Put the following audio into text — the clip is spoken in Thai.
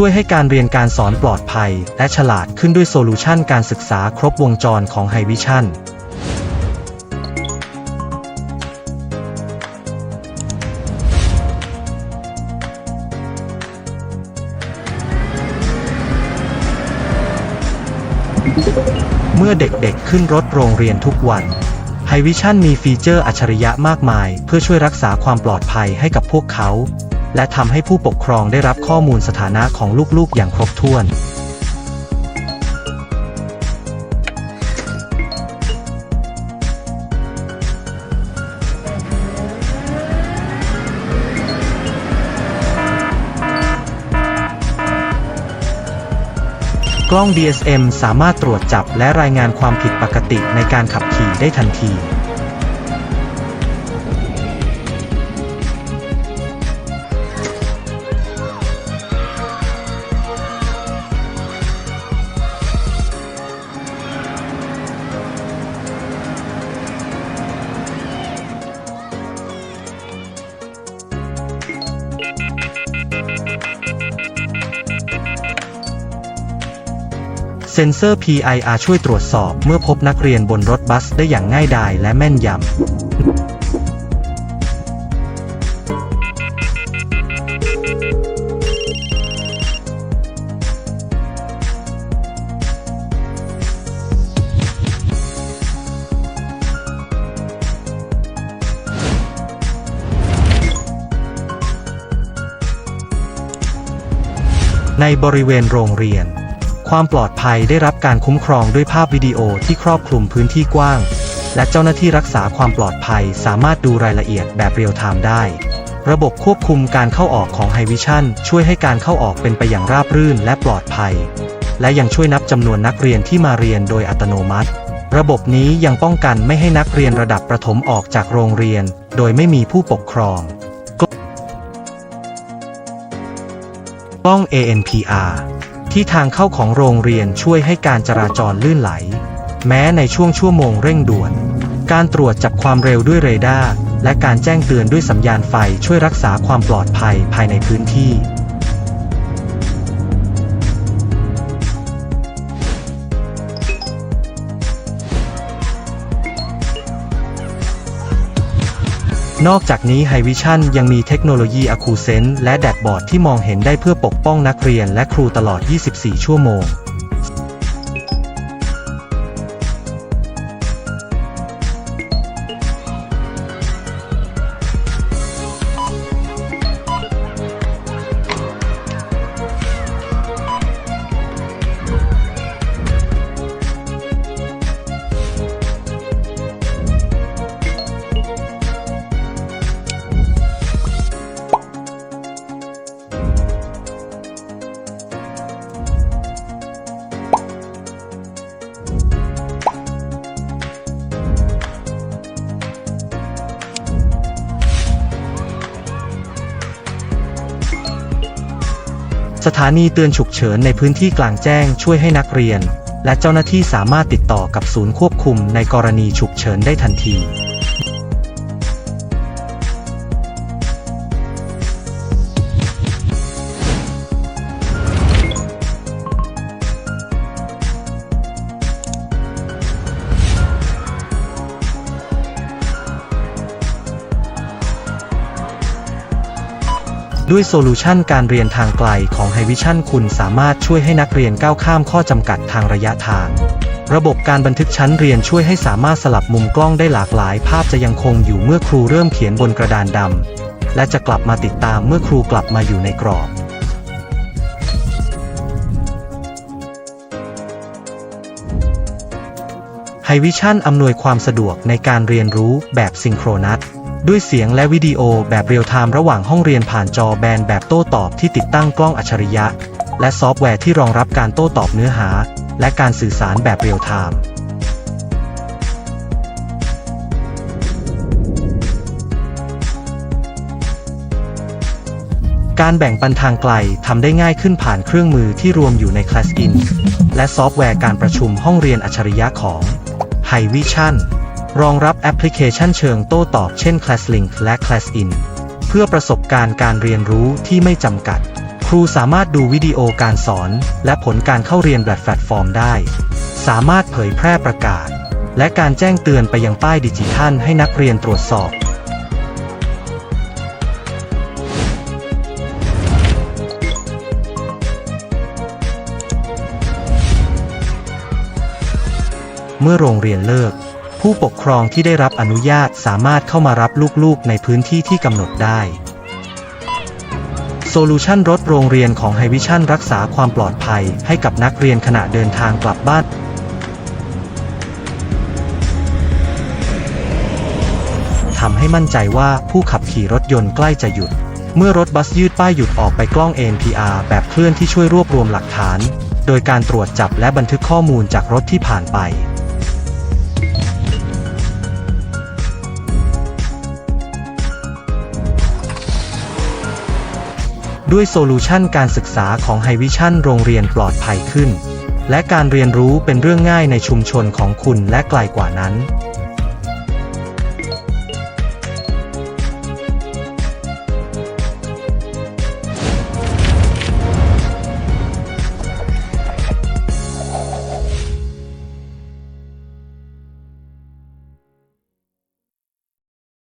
ช่วยให้การเรียนการสอนปลอดภัย และฉลาดขึ้นด้วยโซลูชันการศึกษาครบวงจรของ High Vision เมื่อเด็กๆ ขึ้นรถโรงเรียนทุกวัน h i Vision มีฟีเจอร์อัจฉริยะมากมาย เพื่อช่วยรักษาความปลอดภัยให้กับพวกเขา และทำให้ผู้ปกครองได้รับข้อมูลสถานะของลูกๆ อย่างครบถ้วน กล้อง DSM สามารถตรวจจับและรายงานความผิดปกติในการขับขี่ได้ทันที เซ็นเซอร์ PIR ช่วยตรวจสอบเมื่อพบนักเรียนบนรถบัสได้อย่างง่ายดายและแม่นยำในบริเวณโรงเรียน ความปลอดภัยได้รับการคุ้มครองด้วยภาพวิดีโอที่ครอบคลุมพื้นที่กว้าง และเจ้าหน้าที่รักษาความปลอดภัยสามารถดูรายละเอียดแบบเรียลไทม์ได้ ระบบควบคุมการเข้าออกของ High Vision ช่วยให้การเข้าออกเป็นไปอย่างราบรื่นและปลอดภัย และยังช่วยนับจำนวนนักเรียนที่มาเรียนโดยอัตโนมัติ ระบบนี้ยังป้องกันไม่ให้นักเรียนระดับประถมออกจากโรงเรียน โดยไม่มีผู้ปกครองกล้อง ANPR ที่ทางเข้าของโรงเรียนช่วยให้การจราจรลื่นไหล แม้ในช่วงชั่วโมงเร่งด่วน การตรวจจับความเร็วด้วยเรดาร์และการแจ้งเตือนด้วยสัญญาณไฟช่วยรักษาความปลอดภัยภายในพื้นที่ นอกจากนี้ High Vision ยังมีเทคโนโลยี a c u s e n s e และแดดบอร์ดที่มองเห็นได้เพื่อปกป้องนักเรียนและครูตลอด 24 ชั่วโมง สถานีเตือนฉุกเฉินในพื้นที่กลางแจ้งช่วยให้นักเรียน และเจ้าหน้าที่สามารถติดต่อกับศูนย์ควบคุมในกรณีฉุกเฉินได้ทันที ด้วยโซลูชันการเรียนทางไกลของ High Vision คุณสามารถช่วยให้นักเรียนก้าวข้ามข้อจำกัดทางระยะทาง ระบบการบันทึกชั้นเรียนช่วยให้สามารถสลับมุมกล้องได้หลากหลาย ภาพจะยังคงอยู่เมื่อครูเริ่มเขียนบนกระดานดำและจะกลับมาติดตามเมื่อครูกลับมาอยู่ในกรอบไฮวิชั่นอำนวยความสะดวกในการเรียนรู้แบบซิงโครนัส ด้วยเสียงและวิดีโอแบบเรียลไทม์ระหว่างห้องเรียนผ่านจอแบนแบบโต้ตอบที่ติดตั้งกล้องอัจฉริยะ และซอฟต์แวร์ที่รองรับการโต้ตอบเนื้อหา และการสื่อสารแบบเรียลไทม์การแบ่งปันทางไกลทำได้ง่ายขึ้นผ่านเครื่องมือที่รวมอยู่ใน ClassIn และซอฟต์แวร์การประชุมห้องเรียนอัจฉริยะของ HiVision รองรับแอปพลิเคชันเชิงโต้ตอบเช่น ClassLink และ ClassIn เพื่อประสบการณ์การเรียนรู้ที่ไม่จำกัด ครูสามารถดูวิดีโอการสอน และผลการเข้าเรียนแบบแพลตฟอร์มได้ สามารถเผยแพร่ประกาศ และการแจ้งเตือนไปยังป้ายดิจิทัลให้นักเรียนตรวจสอบ เมื่อโรงเรียนเลิก ผู้ปกครองที่ได้รับอนุญาตสามารถเข้ามารับลูกๆ ในพื้นที่ที่กำหนดได้โซลูชันรถโรงเรียนของไฮวิชั่นรักษาความปลอดภัยให้กับนักเรียนขณะเดินทางกลับบ้านทำให้มั่นใจว่าผู้ขับขี่รถยนต์ใกล้จะหยุด เมื่อรถบัสยืดป้ายหยุดออกไปกล้อง NPR แบบเคลื่อนที่ช่วยรวบรวมหลักฐาน โดยการตรวจจับและบันทึกข้อมูลจากรถที่ผ่านไป ด้วยโซลูชันการศึกษาของไฮวิชั่นโรงเรียนปลอดภัยขึ้น และการเรียนรู้เป็นเรื่องง่ายในชุมชนของคุณและไกลกว่านั้น